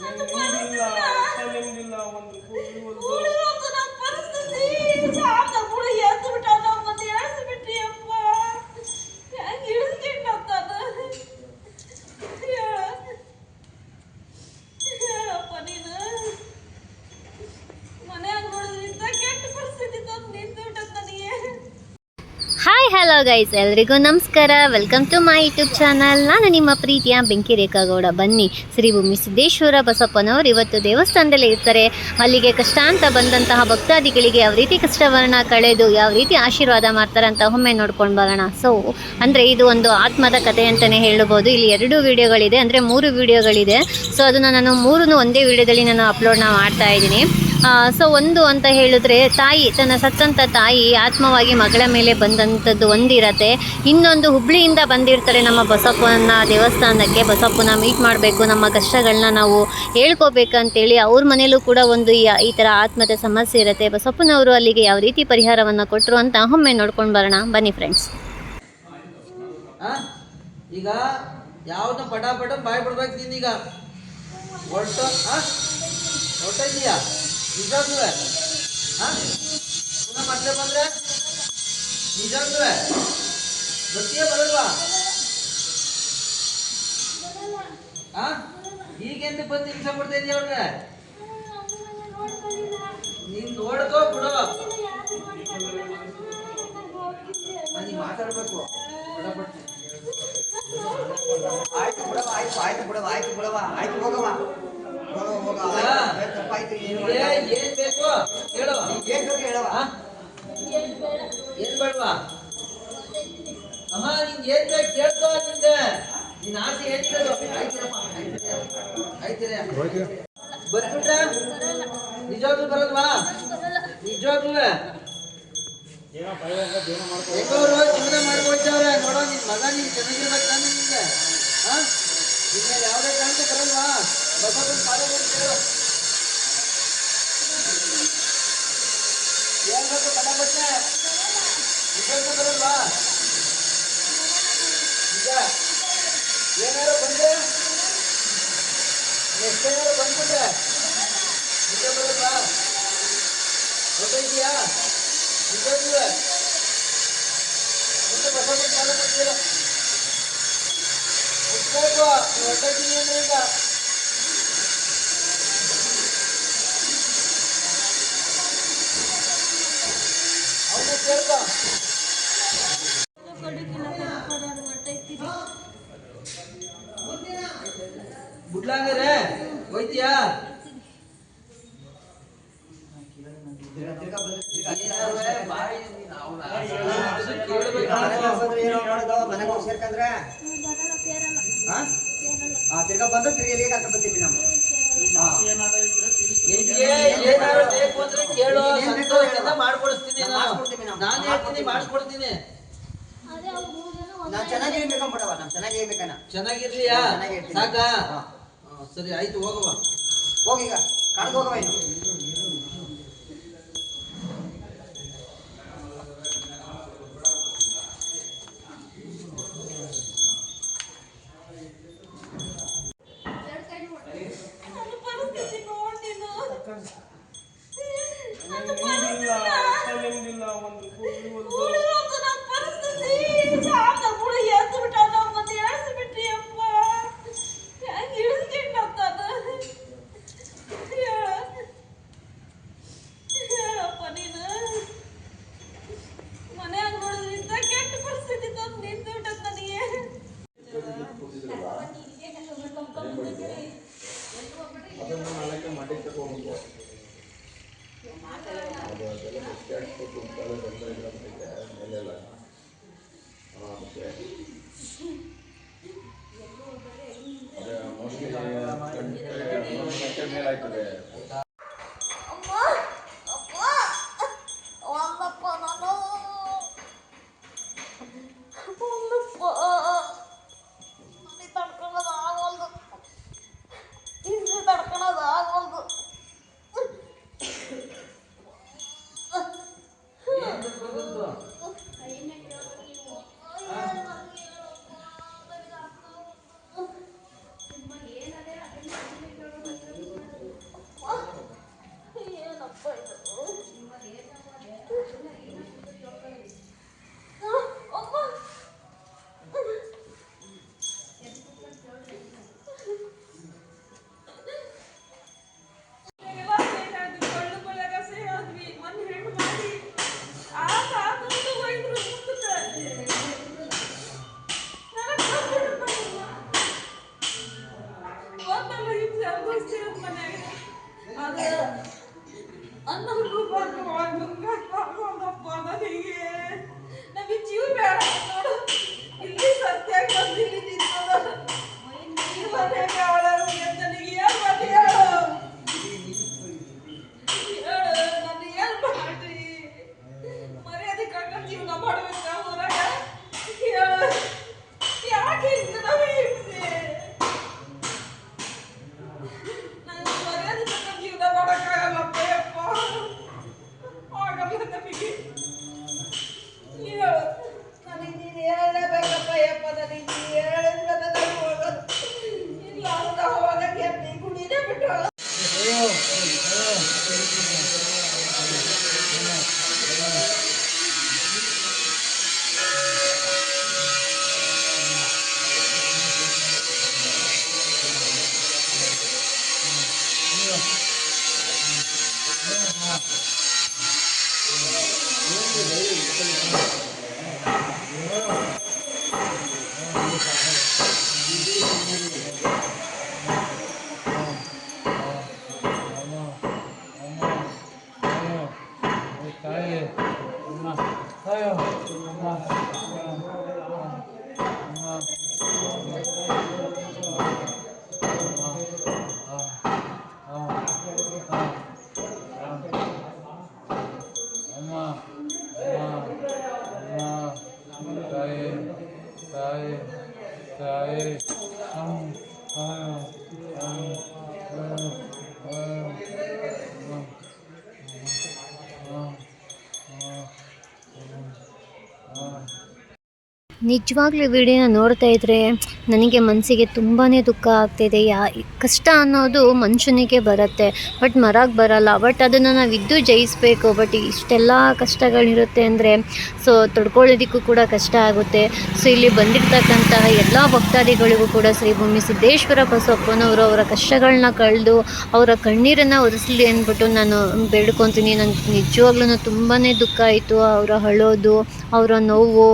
Thank you. Guys ಎಲ್ರಿಗೂ ನಮಸ್ಕಾರ. Welcome to my YouTube channel ನಾನು ನಿಮ್ಮ ಪ್ರೀತಿಯ ಬೆಂಕಿ ರೇಖಾಗೌಡ. ಬನ್ನಿ ಶ್ರೀ ಭೂಮಿ ಸಿದ್ದೇಶ್ವರ ಬಸಪ್ಪನವರು ಇವತ್ತು ದೇವಸ್ಥಾನದಲ್ಲಿ ಇರ್ತಾರೆ. ಅಲ್ಲಿಗೆ ಕಷ್ಟ ಅಂತ ಬಂದಂತಹ ಭಕ್ತಾದಿಗಳಿಗೆ ಯಾವ ರೀತಿ ಕಷ್ಟವನ್ನು ಕಳೆದು ಯಾವ ರೀತಿ ಆಶೀರ್ವಾದ ಮಾಡ್ತಾರೆ ಅಂತ ಒಮ್ಮೆ ನೋಡ್ಕೊಂಡು ಬರೋಣ. ಸೊ ಅಂದರೆ ಇದು ಒಂದು ಆತ್ಮದ ಕಥೆ ಅಂತಲೇ ಹೇಳ್ಬೋದು. ಇಲ್ಲಿ ಎರಡು ವಿಡಿಯೋಗಳಿದೆ, ಅಂದರೆ ಮೂರು ವಿಡಿಯೋಗಳಿದೆ. ಸೊ ಅದನ್ನು ನಾನು ಮೂರನ್ನು ಒಂದೇ ವಿಡಿಯೋದಲ್ಲಿ ನಾನು ಅಪ್ಲೋಡ್ನ ಮಾಡ್ತಾ ಇದ್ದೀನಿ. ಸೊ ಒಂದು ಅಂತ ಹೇಳಿದ್ರೆ, ತಾಯಿ, ತನ್ನ ಸತ್ತಂತ ತಾಯಿ ಆತ್ಮವಾಗಿ ಮಗಳ ಮೇಲೆ ಬಂದಂಥದ್ದು ಒಂದಿರತ್ತೆ. ಇನ್ನೊಂದು ಹುಬ್ಳಿಯಿಂದ ಬಂದಿರ್ತಾರೆ ನಮ್ಮ ಬಸಪ್ಪನ ದೇವಸ್ಥಾನಕ್ಕೆ. ಬಸಪ್ಪನ ಮೀಟ್ ಮಾಡಬೇಕು, ನಮ್ಮ ಕಷ್ಟಗಳನ್ನ ನಾವು ಹೇಳ್ಕೋಬೇಕಂತೇಳಿ ಅವ್ರ ಮನೇಲೂ ಕೂಡ ಒಂದು ಈ ಥರ ಆತ್ಮದ ಸಮಸ್ಯೆ ಇರುತ್ತೆ. ಬಸಪ್ಪನವರು ಅಲ್ಲಿಗೆ ಯಾವ ರೀತಿ ಪರಿಹಾರವನ್ನು ಕೊಟ್ಟರು ಅಂತ ಒಮ್ಮೆ ನೋಡ್ಕೊಂಡು ಬರೋಣ. ಬನ್ನಿ ಫ್ರೆಂಡ್ಸ್? ಈಗ ಯಾವ್ದು ಪಟ ಪಟ ಬಾಯ್ ಬಿಡ್ಬೇಕು ನೀನೀಗ? ಒಟ್ಟು ಇದೆಯಾ? ನಿಜಾಗ್ಲೂ ಪುನಃ ಮತ್ತೆ ಬಂದ್ರೆ? ನಿಜಾಗ್ಲೂ ಗೊತ್ತಿಯೇ ಬರಲ್ವಾ? ಹಾ? ಈಗೆಂದು ಬಂದು ಹಿಂಸ ಕೊಡ್ತಾ ಇದೀಯ ಅವ್ರಿಗೆ? ನೀನ್ ನೋಡ್ಕೋ ಬಿಡು. ನೀ ಮಾತಾಡ್ಬೇಕು. ಆಯ್ತು ಬಿಡವ ಆಯ್ತು ಆಯ್ತು ಬಿಡವ ಆಯ್ತು ಬಿಡವ ಆಯ್ತು ಹೋಗವ ಏನು ಬೇಕು ಹೇಳು ಅಮ್ಮ ನಿಂಗೆ ಬೇಕು ಕೇಳ್ಕೋ ನಿಂಗೆ ನಿನ್ನ ಆಸೆ ಏನ್ ಕೇಳು ಆಯ್ತಿರಪ್ಪ ಆಯ್ತಿರ ನಿಜವಾಗ್ಲೂ ಬರೋದ್ವಾ ನಿಜವಾಗ್ಲೂ ಜೀವನ ಮಾಡ್ಕೊಳ್ತವ್ರೆ ನೋಡೋ ನಿನ್ ಮಗ ನೀನ್ ಚೆನ್ನಾಗಿರ್ಬೇಕು ತಾನೆ ನಿಂಗೆ ಹಾ ನಿನ್ಗೆ ಯಾವುದೇ ಕಾರಣಕ್ಕೂ ಬರಲ್ವಾ? ಬಸಪ್ಪನ ಪಾದ ಕೇಳು ಹೇಳ್ಬೇಕು ಕಡ ಬಟ್ಟೆ? ನಿಜಕ್ಕೂ ಬರಲ್ವಾ? ನಿಜ ಏನಾರು ಬಂದ್ರೆ? ಎಷ್ಟೇನಾರು ಬಂದ್ಬಿಟ್ರೆ? ನಿಜ ಬರಲ್ವಾ? ಗೊತ್ತಾಯ್ತೀಯಾ ನಿಜಕ್ಕೂ ಮುಂದೆ ಬಸವನ ಕಾಲ ಮಾಡ್ತೀರ ಮುಟ್ಬೇಕು ನೀವು ಹೊಟ್ಟೈತೀನಿ ಅಂದ್ರೆ ಈಗ ಅವನು ಕೇಳ್ಕೊ ಬಿಡ್ಲಾಂಗಾರೆ ಹೋಯ್ತೀಯಾ ತಿರ್ಗಾ ತಿರ್ಗಾ ಬಂದ್ರೆ ತಿರ್ಗಾ ಏನಾರುವೆ ಬಾಯಿ ನೀನು ಅಂದ್ರೆ ಈಗ ನಾಳೆ ಕೇಳ್ಬೇಕು ಬಂದ್ರೆ ಏನೋ ಮಾಡೋದು ಮನೆಗೆ ಸೇರ್ಕಂದ್ರೆ ತಿರ್ಗಾ ಬಂದ್ರೆ ತಿರ್ಗಿ ಎಲ್ಲಿಗೆ ಕರ್ಕೊಂಡ್ ಬರ್ತೀವಿ ನಾವು? ಬೇಕು ಅಂದ್ರೆ ಕೇಳು ಸಂತೋಷದಿಂದ. ಮಾಡ್ಕೊಡಿಸ್ತೀನಿ ನಾನ್ ನಾನು. ನಾನು ಹೇಳ್ತೀನಿ ಮಾಡಿಸ್ಕೊಡ್ತೀನಿ ನಾವ್ ಚೆನ್ನಾಗಿ ನಾನು ಚೆನ್ನಾಗಿ ಬೇಕನ ಚೆನ್ನಾಗಿರ್ಲಿಯಾ. ಸಾಕಾ? ಸರಿ ಆಯ್ತು ಹೋಗವ ಹೋಗೀಗ ಕಡ್ದು ಹೋಗವ ಇನ್ನು. 나의 나의 상 아유 아유 아유 아유 ನಿಜವಾಗ್ಲೂ ವಿಡಿಯೋನ ನೋಡ್ತಾ ಇದ್ರೆ ನನಗೆ ಮನಸ್ಸಿಗೆ ತುಂಬಾ ದುಃಖ ಆಗ್ತಿದೆ. ಯಾ, ಕಷ್ಟ ಅನ್ನೋದು ಮನುಷ್ಯನಿಗೆ ಬರುತ್ತೆ. ಬಟ್ ಮರಕ್ಕೆ ಬರಲ್ಲ. ಬಟ್ ಅದನ್ನು ನಾವು ಇದ್ದು ಜಯಿಸಬೇಕು. ಬಟ್ ಇಷ್ಟೆಲ್ಲ ಕಷ್ಟಗಳಿರುತ್ತೆ ಅಂದರೆ, ಸೊ ತೊಡ್ಕೊಳ್ಳೋದಕ್ಕೂ ಕೂಡ ಕಷ್ಟ ಆಗುತ್ತೆ. ಸೊ ಇಲ್ಲಿ ಬಂದಿರ್ತಕ್ಕಂತಹ ಎಲ್ಲ ಭಕ್ತಾದಿಗಳಿಗೂ ಕೂಡ ಶ್ರೀ ಭೂಮಿ ಸಿದ್ದೇಶ್ವರ ಬಸವಪ್ಪನವರು ಅವರ ಕಷ್ಟಗಳನ್ನ ಕಳೆದು ಅವರ ಕಣ್ಣೀರನ್ನು ಒರೆಸಲಿ ಅಂದ್ಬಿಟ್ಟು ನಾನು ಬೇಡ್ಕೊತೀನಿ. ನನಗೆ ನಿಜವಾಗ್ಲೂ ತುಂಬಾ ದುಃಖ ಆಯಿತು. ಅವರ ಅಳೋದು ಅವರ ನೋವು.